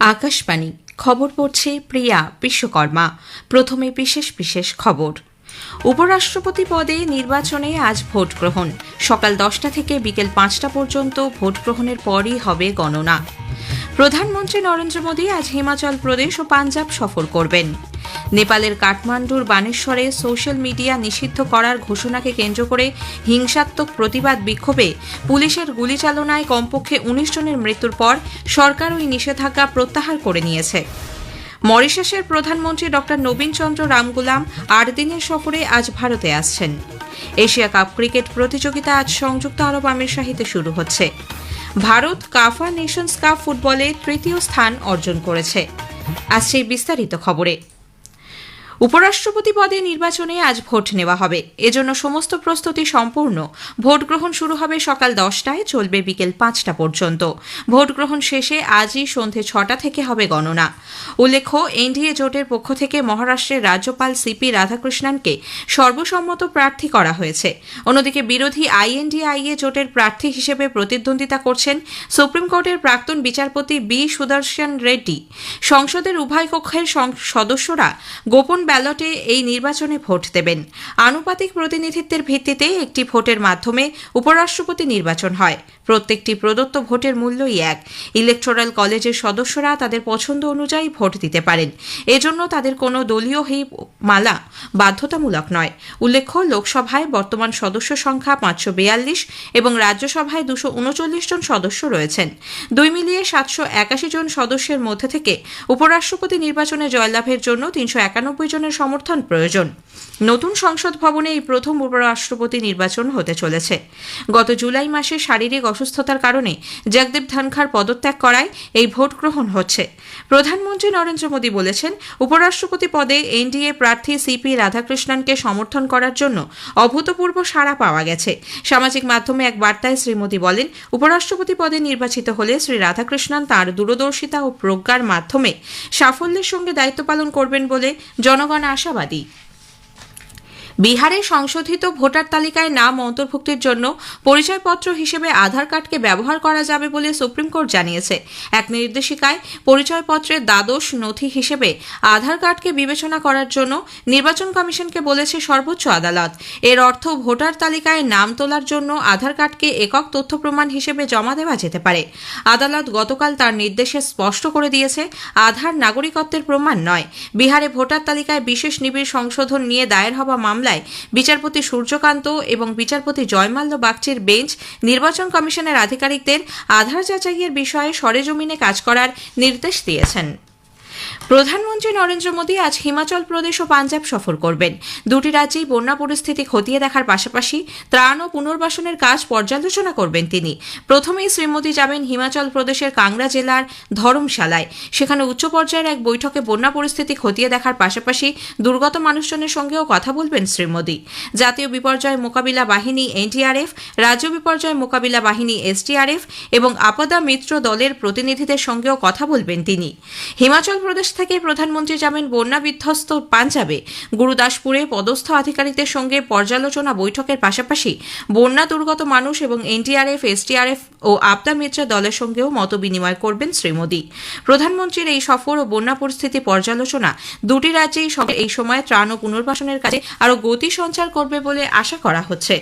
আকাশবাণী। খবর পড়ছে প্রিয়া বিশ্বকর্মা। প্রথমে বিশেষ বিশেষ খবর। উপরাষ্ট্রপতি পদে নির্বাচনে আজ ভোট গ্রহণ। সকাল দশটা থেকে বিকেল পাঁচটা পর্যন্ত ভোট গ্রহণের পরই হবে গণনা। প্রধানমন্ত্রী নরেন্দ্র মোদী আজ হিমাচল প্রদেশ ও পাঞ্জাব সফর করবেন। নেপালের কাঠমান্ডুর বানেশ্বরে সোশ্যাল মিডিয়া নিষিদ্ধ করার ঘোষণাকে কেন্দ্র করে হিংসাত্মক প্রতিবাদ বিক্ষোভে পুলিশের গুলিচালনায় কমপক্ষে উনিশ জনের মৃত্যুর পর সরকার ওই নিষেধাজ্ঞা প্রত্যাহার করে নিয়েছে। মরিশাসের প্রধানমন্ত্রী ডক্টর নবীন চন্দ্র রামগুলাম আট দিনের সফরে আজ ভারতে আসছেন। এশিয়া কাপ ক্রিকেট প্রতিযোগিতা আজ সংযুক্ত আরব আমিরশাহিতে শুরু হচ্ছে। ভারত কাফা নেশনস কাপ ফুটবলে তৃতীয় স্থান অর্জন করেছে। আজ সেই বিস্তারিত খবরে। উপরাষ্ট্রপতি পদে নির্বাচনে আজ ভোট নেওয়া হবে। এজন্য সমস্ত প্রস্তুতি সম্পূর্ণ। ভোট গ্রহণ শুরু হবে সকাল দশটায়, চলবে বিকেল পাঁচটা পর্যন্ত। ভোট গ্রহণ শেষে আজই সন্ধে ছটা থেকে হবে গণনা। উল্লেখ্য, এনডিএ জোটের পক্ষ থেকে মহারাষ্ট্রের রাজ্যপাল সিপি রাধাকৃষ্ণনকে সর্বসম্মত প্রার্থী করা হয়েছে। অন্যদিকে বিরোধী আইএনডিআইএ জোটের প্রার্থী হিসেবে প্রতিদ্বন্দ্বিতা করছেন সুপ্রিম কোর্টের প্রাক্তন বিচারপতি বি সুদর্শন রেড্ডি। সংসদের উভয় কক্ষের সদস্যরা গোপন ব্যালটে এই নির্বাচনে ভোট দেবেন। আনুপাতিক প্রতিনিধিত্বের ভিত্তিতে একটি ভোটের মাধ্যমে উপরাষ্ট্রপতি নির্বাচন হয়। প্রত্যেকটি প্রদত্ত ভোটের মূল্যই এক। ইলেকটোরাল কলেজের সদস্যরা তাদের পছন্দ অনুযায়ী ভোট দিতে পারেন। এজন্য তাদের কোনো দলীয় হিপ মালা বাধ্যতামূলক নয়। উল্লেখ্য, লোকসভায় বর্তমান সদস্য সংখ্যা পাঁচশো বিয়াল্লিশ এবং রাজ্যসভায় দুশো উনচল্লিশ জন সদস্য রয়েছেন। দুই মিলিয়ে সাতশো একাশি জন সদস্যের মধ্যে থেকে উপরাষ্ট্রপতি নির্বাচনে জয়লাভের জন্য তিনশো একানব্বই জনের সমর্থন প্রয়োজন। নতুন সংসদ ভবনে এই প্রথম উপরাষ্ট্রপতি নির্বাচন হতে চলেছে। গত জুলাই মাসে শারীরিক অসুস্থতার কারণে জগদীপ ধনখার পদত্যাগ করায় এই ভোট গ্রহণ হচ্ছে। প্রধানমন্ত্রী নরেন্দ্র মোদী বলেছেন, উপরাষ্ট্রপতি পদে এনডিএ প্রার্থী সিপি রাধাকৃষ্ণনকে সমর্থন করার জন্য অভূতপূর্ব সাড়া পাওয়া গেছে। সামাজিক মাধ্যমে এক বার্তায় শ্রী মোদী বলেন, উপরাষ্ট্রপতি পদে নির্বাচিত হলে শ্রী রাধাকৃষ্ণন তাঁর দূরদর্শিতা ও প্রজ্ঞার মাধ্যমে সাফল্যের সঙ্গে দায়িত্ব পালন করবেন বলে জনগণ আশাবাদী। বিহারে সংশোধিত ভোটার তালিকায় নাম অন্তর্ভুক্তির জন্য পরিচয়পত্র হিসেবে আধার কার্ডকে ব্যবহার করা যাবে বলে সুপ্রিম কোর্ট জানিয়েছে। এক নির্দেশিকায় পরিচয়পত্রের দ্বাদশ নথি হিসেবে আধার কার্ডকে বিবেচনা করার জন্য নির্বাচন কমিশনকে বলেছে সর্বোচ্চ আদালত। এর অর্থ ভোটার তালিকায় নাম তোলার জন্য আধার কার্ডকে একক তথ্য প্রমাণ হিসেবে জমা দেওয়া যেতে পারে। আদালত গতকাল তার নির্দেশে স্পষ্ট করে দিয়েছে, আধার নাগরিকত্বের প্রমাণ নয়। বিহারে ভোটার তালিকায় বিশেষ নিবিড় সংশোধন নিয়ে দায়ের হওয়া মামলায় বিচারপতি সূর্যকান্ত এবং বিচারপতি জয়মাল্য বাগচির বেঞ্চ, নির্বাচন কমিশনের আধিকারিকদের আধার যাচাইয়ের বিষয়ে সরেজমিনে কাজ করার নির্দেশ দিয়েছেন। প্রধানমন্ত্রী নরেন্দ্র মোদী আজ হিমাচল প্রদেশ ও পাঞ্জাব সফর করবেন। দুটি রাজ্যেই বন্যা পরিস্থিতি খতিয়ে দেখার পাশাপাশি ত্রাণ ও পুনর্বাসনের কাজ পর্যালোচনা করবেন তিনি। প্রথমেই শ্রী মোদী যাবেন হিমাচল প্রদেশের কাংড়া জেলার ধরমশালায়। সেখানে উচ্চ পর্যায়ের এক বৈঠকে বন্যা পরিস্থিতি খতিয়ে দেখার পাশাপাশি দুর্গত মানুষজনের সঙ্গেও কথা বলবেন শ্রী মোদী জাতীয় বিপর্যয় মোকাবিলা বাহিনী এনডিআরএফ রাজ্য বিপর্যয় মোকাবিলা বাহিনী এসডিআরএফ এবং আপদা মিত্র দলের প্রতিনিধিদের সঙ্গেও কথা বলবেন তিনি। হিমাচল প্রদেশ থেকে প্রধানমন্ত্রী যাবেন বন্যা বিধ্বস্ত পাঞ্জাবে। গুরুদাসপুরে পদস্থ আধিকারিকদের সঙ্গে পর্যালোচনা বৈঠকের পাশাপাশি বন্যা দুর্গত মানুষ এবং এনডিআরএফ, এসডিআরএফ ও আপদা মিত্র দলের সঙ্গেও মত বিনিময় করবেন শ্রী মোদী। প্রধানমন্ত্রীর এই সফর ও বন্যা পরিস্থিতি পর্যালোচনা দুটি রাজ্যেই এই সময় ত্রাণ ও পুনর্বাসনের কাজে আরও গতি সঞ্চার করবে বলে আশা করা হচ্ছে।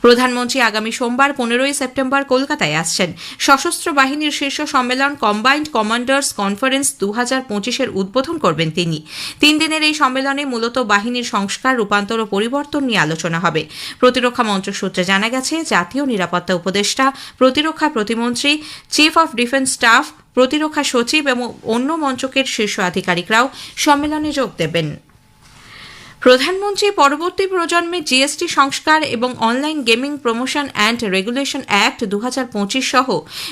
প্রধানমন্ত্রী আগামী সোমবার পনেরোই সেপ্টেম্বর কলকাতায় আসছেন। সশস্ত্র বাহিনীর শীর্ষ সম্মেলন কম্বাইন্ড কমান্ডার্স কনফারেন্স দু হাজার পঁচিশের উদ্বোধন করবেন তিনি। তিন দিনের এই সম্মেলনে মূলত বাহিনীর সংস্কার, রূপান্তর ও পরিবর্তন নিয়ে আলোচনা হবে। প্রতিরক্ষা মন্ত্রক সূত্রে জানা গেছে, জাতীয় নিরাপত্তা উপদেষ্টা, প্রতিরক্ষা প্রতিমন্ত্রী, চিফ অফ ডিফেন্স স্টাফ, প্রতিরক্ষা সচিব এবং অন্য মন্ত্রকের শীর্ষ আধিকারিকরাও সম্মেলনে যোগ দেবেন। প্রধানমন্ত্রী পরবর্তী প্রজন্মে জিএসটি সংস্কার এবং online gaming promotion and regulation act দু হাজার পঁচিশ সহ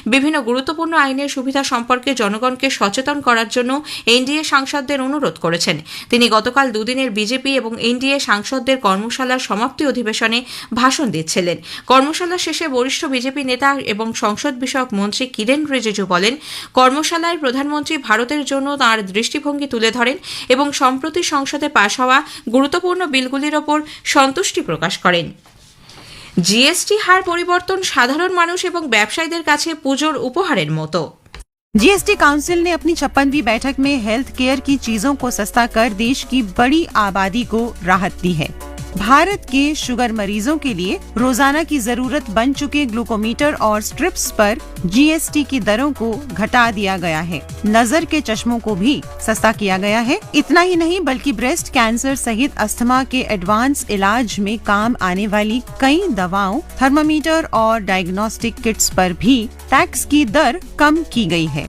বিভিন্ন গুরুত্বপূর্ণ আইনের সুবিধা সম্পর্কে জনগণকে সচেতন করার জন্য এনডিএ সাংসদদের অনুরোধ করেছেন। তিনি গতকাল দুদিনের বিজেপি এবং এনডিএ সাংসদদের কর্মশালার সমাপ্তি অধিবেশনে ভাষণ দিচ্ছিলেন। কর্মশালা শেষে বরিষ্ঠ বিজেপি নেতা এবং সংসদ বিষয়ক মন্ত্রী কিরেন রিজিজু বলেন, কর্মশালায় প্রধানমন্ত্রী ভারতের জন্য তাঁর দৃষ্টিভঙ্গি তুলে ধরেন এবং সম্প্রতি সংসদে পাশ হওয়া গুরুত্বপূর্ণ বিলগুলির ওপর সন্তুষ্টি প্রকাশ করেন জিএসটি হার পরিবর্তন সাধারণ মানুষ এবং ব্যবসায়ীদের কাছে পুজোর উপহারের মতো जीएसटी काउंसिल ने अपनी छप्पनवीं बैठक में हेल्थ केयर की चीजों को सस्ता कर देश की बड़ी आबादी को राहत दी है भारत के शुगर मरीजों के लिए रोजाना की जरूरत बन चुके ग्लूकोमीटर और स्ट्रिप्स पर जीएसटी की दरों को घटा दिया गया है नजर के चश्मों को भी सस्ता किया गया है इतना ही नहीं बल्कि ब्रेस्ट कैंसर सहित अस्थमा के एडवांस इलाज में काम आने वाली कई दवाओं थर्मामीटर और डायग्नोस्टिक किट्स पर भी टैक्स की दर कम की गई है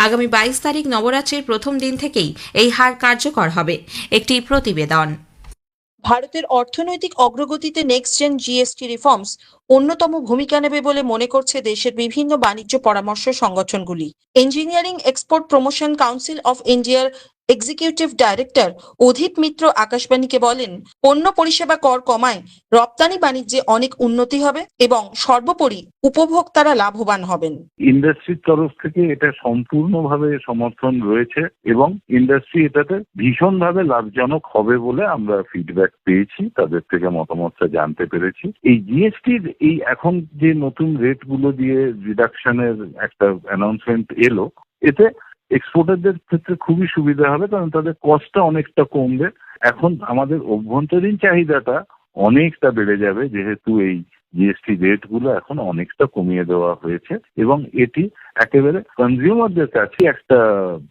আগামী বাইশ তারিখ নবরাত্রির প্রথম দিন থেকেই এই হার কার্যকর হবে একটি প্রতিবেদন ভারতের অর্থনৈতিক অগ্রগতিতে নেক্সট জেন জিএসটি রিফর্মস অন্যতম ভূমিকা নেবে বলে মনে করছে দেশের বিভিন্ন বাণিজ্য পরামর্শ সংগঠনগুলি। Engineering export promotion council of ইন্ডিয়ার এক্সিকিউটিভ ডাইরেক্টর অধীত মিত্র আকাশবাণীকে বলেন, পণ্য পরিষেবা কর কমায়, রপ্তানি বাণিজ্যে অনেক উন্নতি হবে এবং সর্বোপরি উপভোক্তারা লাভবান হবেন। ইন্ডাস্ট্রির তরফ থেকে এটা সম্পূর্ণভাবে সমর্থন রয়েছে এবং ইন্ডাস্ট্রি এটাতে ভীষণভাবে লাভজনক হবে বলে আমরা ফিডব্যাক পেয়েছি, তাদের থেকে মতামতটা জানতে পেরেছি। এই জিএসটির এই এখন যে নতুন রেটগুলো দিয়ে রিডাকশনের একটা অ্যানাউন্সমেন্ট এলো, এতে এক্সপোর্টারদের ক্ষেত্রে খুবই সুবিধা হবে, কারণ তাদের কস্টটা অনেকটা কমবে। এখন আমাদের অভ্যন্তরীণ চাহিদাটা অনেকটা বেড়ে যাবে, যেহেতু এই জিএসটি রেটগুলো এখন অনেকটা কমিয়ে দেওয়া হয়েছে এবং এটি একেবারে কনজিউমারদের কাছে একটা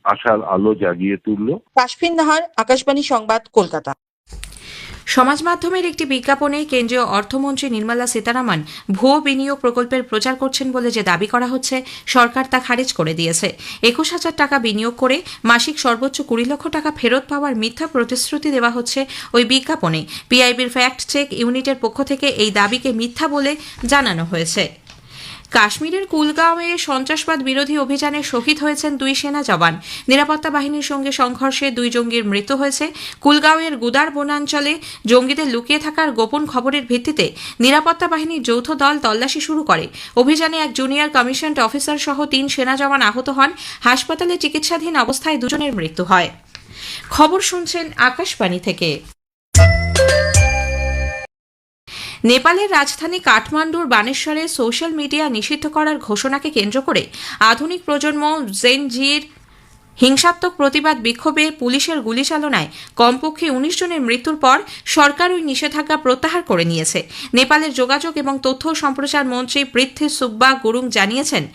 আশার আলো জাগিয়ে তুললো। কাশফিন নাহার, আকাশবাণী সংবাদ, কলকাতা। সমাজ মাধ্যমের একটি বিজ্ঞাপনে কেন্দ্রীয় অর্থমন্ত্রী নির্মলা সীতারামন ভুয়ো বিনিয়োগ প্রকল্পের প্রচার করছেন বলে যে দাবি করা হচ্ছে, সরকার তা খারিজ করে দিয়েছে। একুশ হাজার টাকা বিনিয়োগ করে মাসিক সর্বোচ্চ কুড়ি লক্ষ টাকা ফেরত পাওয়ার মিথ্যা প্রতিশ্রুতি দেওয়া হচ্ছে ওই বিজ্ঞাপনে। পিআইবির ফ্যাক্ট চেক ইউনিটের পক্ষ থেকে এই দাবিকে মিথ্যা বলে জানানো হয়েছে। কাশ্মীরের কুলগাঁওয়ে সন্ত্রাসবাদ বিরোধী অভিযানে শহীদ হয়েছেন দুই সেনা জওয়ান। নিরাপত্তা বাহিনীর সঙ্গে সংঘর্ষে দুই জঙ্গির মৃত্যু হয়েছে। কুলগাঁওয়ের গুদার বনাঞ্চলে জঙ্গিদের লুকিয়ে থাকার গোপন খবরের ভিত্তিতে নিরাপত্তা বাহিনীর যৌথ দল তল্লাশি শুরু করে। অভিযানে এক জুনিয়র কমিশনড অফিসার সহ তিন সেনা জওয়ান আহত হন। হাসপাতালে চিকিৎসাধীন অবস্থায় দুজনের মৃত্যু হয়। খবর শুনছেন আকাশবাণী থেকে। নেপালের রাজধানী কাঠমান্ডুর বানেশ্বরে সোশ্যাল মিডিয়া নিষিদ্ধ করার ঘোষণাকে কেন্দ্র করে আধুনিক প্রজন্ম জেনজির হিংসাত্মক প্রতিবাদ বিক্ষোভে পুলিশের গুলিচালনায় কমপক্ষে উনিশ জনের মৃত্যুর পর সরকার ওই নিষেধাজ্ঞা প্রত্যাহার করে নিয়েছে। নেপালের যোগাযোগ এবং তথ্য সম্প্রচার মন্ত্রী পৃথ্বী সুব্বা গুরুং জানিয়েছেন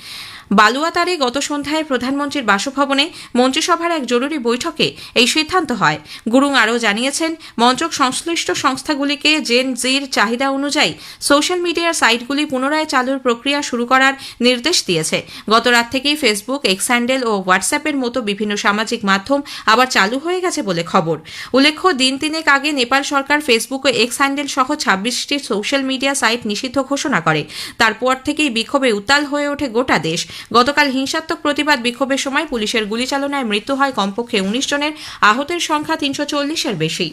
বালুয়াতারে গত সন্ধ্যায় প্রধানমন্ত্রীর বাসভবনে মন্ত্রিসভার এক জরুরি বৈঠকে এই সিদ্ধান্ত হয়। গুরুং আরও জানিয়েছেন, মন্ত্রক সংশ্লিষ্ট সংস্থাগুলিকে জেন জির চাহিদা অনুযায়ী সোশ্যাল মিডিয়ার সাইটগুলি পুনরায় চালুর প্রক্রিয়া শুরু করার নির্দেশ দিয়েছে। গত রাত থেকেই ফেসবুক এক্স হ্যান্ডেল ও হোয়াটসঅ্যাপের মতো বিভিন্ন সামাজিক মাধ্যম আবার চালু হয়ে গেছে বলে খবর। উল্লেখ্য, দিন তিনেক আগে নেপাল সরকার ফেসবুক ও এক্স হ্যান্ডেল সহ ছাব্বিশটি সোশ্যাল মিডিয়া সাইট নিষিদ্ধ ঘোষণা করে। তারপর থেকেই বিক্ষোভে উত্তাল হয়ে ওঠে গোটা দেশ। গতকাল হিংসাত্মক প্রতিবাদ বিক্ষোভের সময় পুলিশের গুলিচালনায় মৃত্যু হয় কমপক্ষে উনিশ জনের, আহতের সংখ্যা তিনশো চল্লিশের বেশি।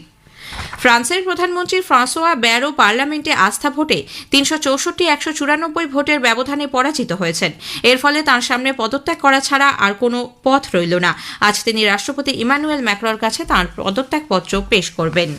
ফ্রান্সের প্রধানমন্ত্রী ফ্রাঁসোয়া ব্যারো পার্লামেন্টে আস্থা ভোটে তিনশো চৌষট্টি, একশো চুরানব্বই ভোটের ব্যবধানে পরাজিত হয়েছেন। এর ফলে তার সামনে পদত্যাগ করা ছাড়া আর কোনো পথ রইল না। আজ তিনি রাষ্ট্রপতি ইমানুয়েল ম্যাক্রোর কাছে তাঁর পদত্যাগপত্র পেশ করবেন।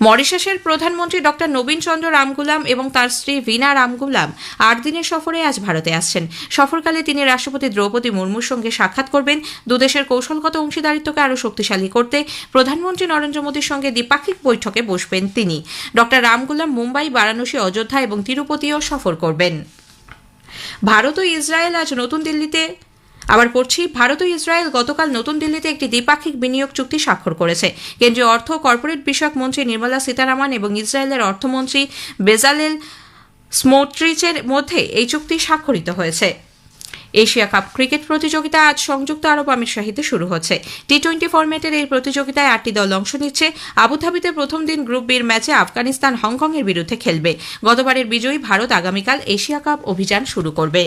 মরিশাসের প্রধানমন্ত্রী ডক্টর নবীন চন্দ্র রামগুলাম এবং তার স্ত্রী ভিনা রামগুলাম আট দিনের সফরে আজ ভারতে আসছেন। সফরকালে তিনি রাষ্ট্রপতি দ্রৌপদী মুর্মুর সঙ্গে সাক্ষাৎ করবেন। দুদেশের কৌশলগত অংশীদারিত্বকে আরও শক্তিশালী করতে প্রধানমন্ত্রী নরেন্দ্র মোদীর সঙ্গে দ্বিপাক্ষিক বৈঠকে বসবেন তিনি। ডক্টর রামগুলাম মুম্বাই, বারাণসী, অযোধ্যা এবং তিরুপতিও সফর করবেন। ভারত ও ইসরায়েল আজ নতুন দিল্লিতে আবার পড়ছি, ভারত ও ইসরায়েল গতকাল নতুন দিল্লিতে একটি দ্বিপাক্ষিক বিনিয়োগ চুক্তি স্বাক্ষর করেছে। কেন্দ্রীয় অর্থ কর্পোরেট বিষয়ক মন্ত্রী নির্মলা সীতারামন এবং ইসরায়েলের অর্থমন্ত্রী বেজালেল স্মোট্রিচের মধ্যে এই চুক্তি স্বাক্ষরিত হয়েছে। এশিয়া কাপ ক্রিকেট প্রতিযোগিতা আজ সংযুক্ত আরব আমিরশাহিতে শুরু হচ্ছে। টি টোয়েন্টি ফরম্যাটের এই প্রতিযোগিতায় আটটি দল অংশ নিচ্ছে। আবুধাবিতে প্রথম দিন গ্রুপ বির ম্যাচে আফগানিস্তান হংকংয়ের বিরুদ্ধে খেলবে। গতবারের বিজয়ী ভারত আগামীকাল এশিয়া কাপ অভিযান শুরু করবে।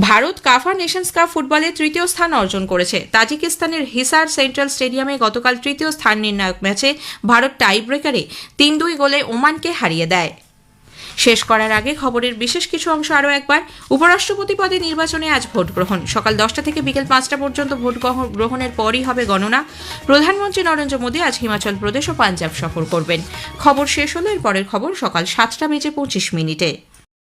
ভারত কাফা নেশনস কাপ ফুটবলে তৃতীয় স্থান অর্জন করেছে। তাজিকিস্তানের হিসার সেন্ট্রাল স্টেডিয়ামে গতকাল তৃতীয় স্থান নির্ণায়ক ম্যাচে ভারত টাই ব্রেকারে তিন দুই গোলে ওমানকে হারিয়ে দেয়। শেষ করার আগে খবরের বিশেষ কিছু অংশ আরও একবার। উপরাষ্ট্রপতি পদে নির্বাচনে আজ ভোট গ্রহণ। সকাল দশটা থেকে বিকেল পাঁচটা পর্যন্ত ভোট গ্রহ- গ্রহণের পরই হবে গণনা। প্রধানমন্ত্রী নরেন্দ্র মোদী আজ হিমাচল প্রদেশ ও পাঞ্জাব সফর করবেন। খবর শেষ হলো এর পরের খবর সকাল সাতটা বেজে পঁচিশ মিনিটে।